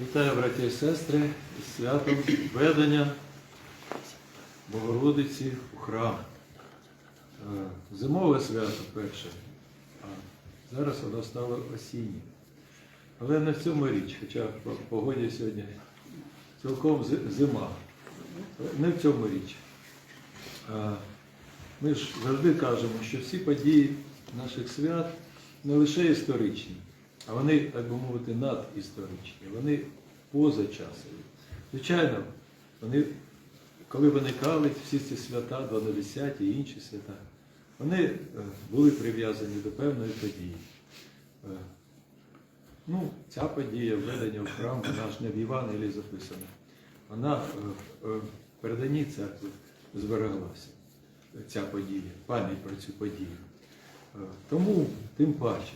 Вітаю, браті і сестри, із святом ведення Богородиці у храм. Е, Зимове свято перше, а зараз воно стало осіннє. Але не в цьому річ, хоча по погоді сьогодні цілком зима. Не в цьому річ. Ми ж завжди кажемо, що всі події наших свят не лише історичні, а вони, так би мовити, надісторичні, вони позачасові. Звичайно, вони, коли виникали всі ці свята, 12 і інші свята, вони е, були прив'язані до певної події. Е, Ну, ця подія введення в храм, вона ж не в Євангелії записана. Вона е, в переданні церкви збереглася, ця подія, пам'ять про цю подію. Тому, тим паче,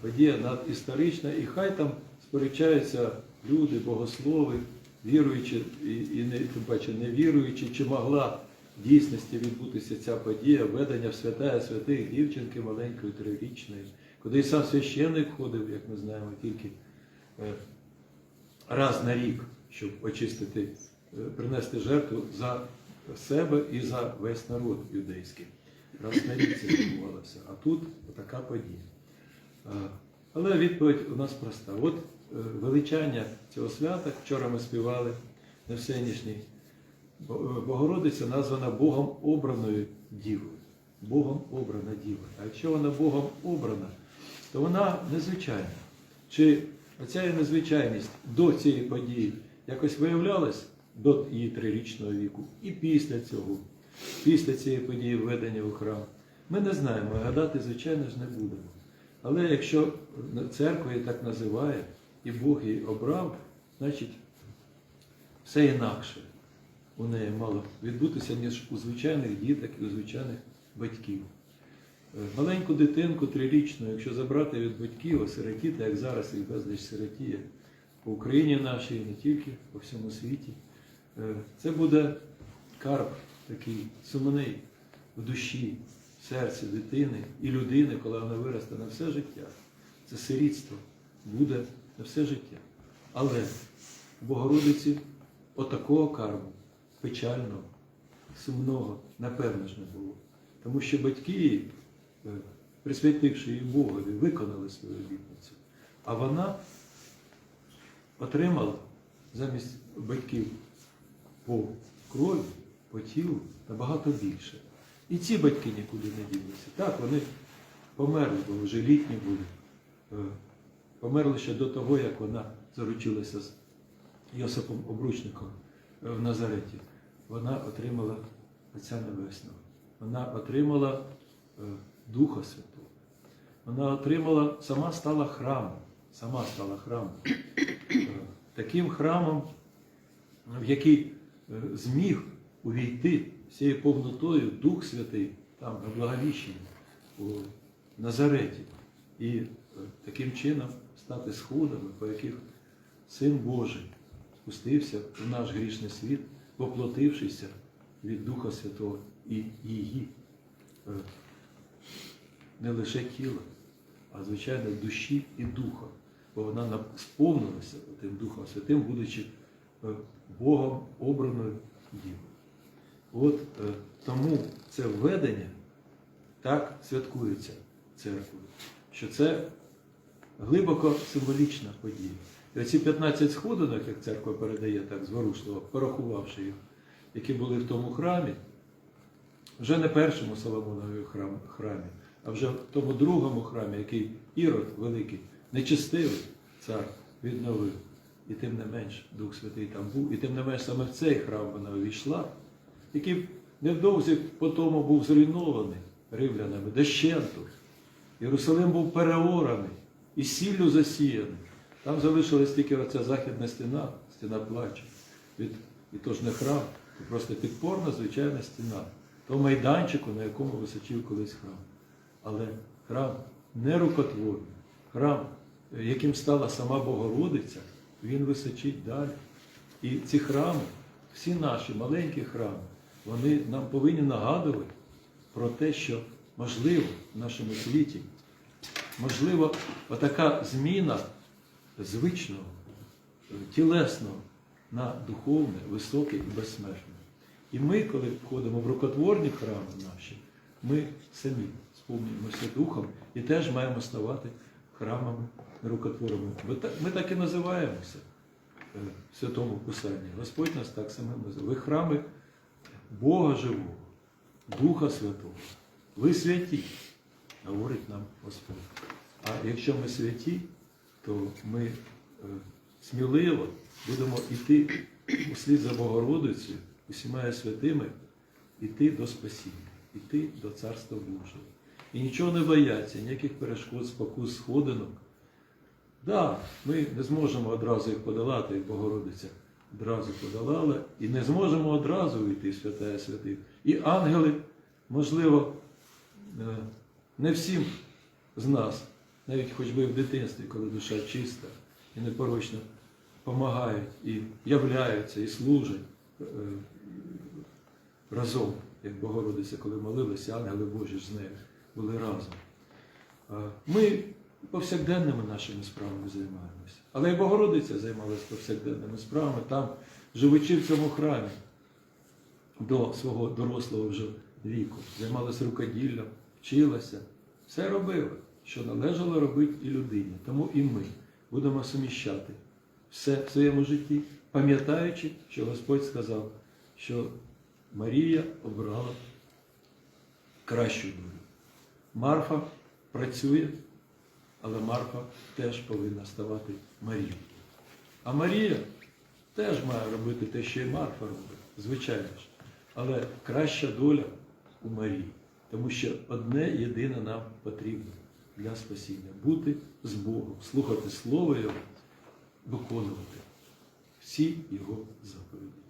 подія надісторична, і хай там сперечаються люди, богослови, віруючі і, і не, тим паче не віруючі, чи могла в дійсності відбутися ця подія, введення в святая святих дівчинки маленької трирічної, куди і сам священник ходив, як ми знаємо, тільки е, раз на рік, щоб очистити, е, принести жертву за себе і за весь народ юдейський. Раз на рік це відбувалося. А тут така подія. Але відповідь у нас проста. От е, величання цього свята, вчора ми співали на всенішній, е, Богородиця названа Богом обраною дівою. Богом обрана діва. А якщо вона Богом обрана, то вона незвичайна. Чи оця незвичайність до цієї події якось виявлялась до її трирічного віку і після цього, після цієї події введення у храм? Ми не знаємо, гадати, звичайно ж, не будемо. Але якщо церква її так називає, і Бог її обрав, значить все інакше у неї мало відбутися, ніж у звичайних діток і у звичайних батьків. Е, Маленьку дитинку трирічну, якщо забрати від батьків, осиротіти, як зараз їх безліч сиротіє по Україні нашій, не тільки по всьому світі, е, це буде карп такий сумний в душі, серці дитини і людини, коли вона виросте на все життя. Це сирітство буде на все життя. Але в Богородиці отакого карму, печального, сумного, напевно ж не було. Тому що батьки, е, присвятивши її Богові, виконали свою обітницю. А вона отримала замість батьків по крові, по тілу набагато більше. І ці батьки нікуди не ділися. Так, вони померли, бо вже літні були. Е, Померли ще до того, як вона заручилася з Йосипом Обручником е, в Назареті. Вона отримала Отця Небесного. Вона отримала е, Духа Святого. Вона отримала, сама стала храмом. Сама стала храмом. Таким храмом, в який зміг увійти всією повнотою Дух Святий там на благовіщенні у Назареті. І е, таким чином стати сходами, по яких Син Божий спустився в наш грішний світ, воплотившися від Духа Святого і її е, не лише тіла, а звичайно душі і духа, бо вона сповнилася тим Духом Святим, будучи е, Богом обраною дівою. От е, тому це введення так святкується церквою, що це глибоко символічна подія. І оці 15 сходинок, як церква передає так зворушливо, порахувавши їх, які були в тому храмі, вже не першому Соломонові храм- храмі, а вже в тому другому храмі, який Ірод Великий, нечистивий цар відновив. І тим не менш Дух Святий там був, і тим не менш саме в цей храм вона увійшла, який невдовзі по тому був зруйнований римлянами дощенту. Єрусалим був переораний і сіллю засіяний. Там залишилась тільки оця західна стіна, стіна плачу. І то ж не храм, це просто підпорна звичайна стіна. То майданчику, на якому височив колись храм. Але храм не рукотворний, храм, е, яким стала сама Богородиця, він височить далі. І ці храми, всі наші маленькі храми, вони нам повинні нагадувати про те, що можливо в нашому світі можливо, отака зміна звичного, тілесного на духовне, високе і безсмертне. І ми, коли входимо в рукотворні храми наші, ми самі сповнюємося духом і теж маємо ставати храмами рукотворами. Ми так, і називаємося е, в Святому Писанні. Господь нас так само називає. Ви храми Бога живого, Духа Святого. Ви святі, говорить нам Господь. А якщо ми святі, то ми е, сміливо будемо йти услід за Богородицею, усіма святими, йти до спасіння, йти до Царства Божого. І нічого не бояться, ніяких перешкод, спокус, сходинок. Да, ми не зможемо одразу їх подолати, як Богородиця одразу подолала, і не зможемо одразу вийти в святая святих. І ангели, можливо, е, не всім з нас, навіть хоч би в дитинстві, коли душа чиста і непорочна, допомагають і являються, і служать е, разом, як Богородиця, коли молилися, ангели Божі ж з нею були разом. Ми повсякденними нашими справами займаємося. Але і Богородиця займалася повсякденними справами, там, живучи в цьому храмі до свого дорослого вже віку, займалася рукоділлям, вчилася, все робила, що належало робити і людині. Тому і ми будемо суміщати все в своєму житті, пам'ятаючи, що Господь сказав, що Марія обрала кращу долю. Марфа працює, але Марфа теж повинна ставати Марією. А Марія теж має робити те, що і Марфа робить, звичайно ж. Але краща доля у Марії, тому що одне єдине нам потрібно для спасіння бути з Богом, слухати Слово Його, виконувати всі Його заповіді.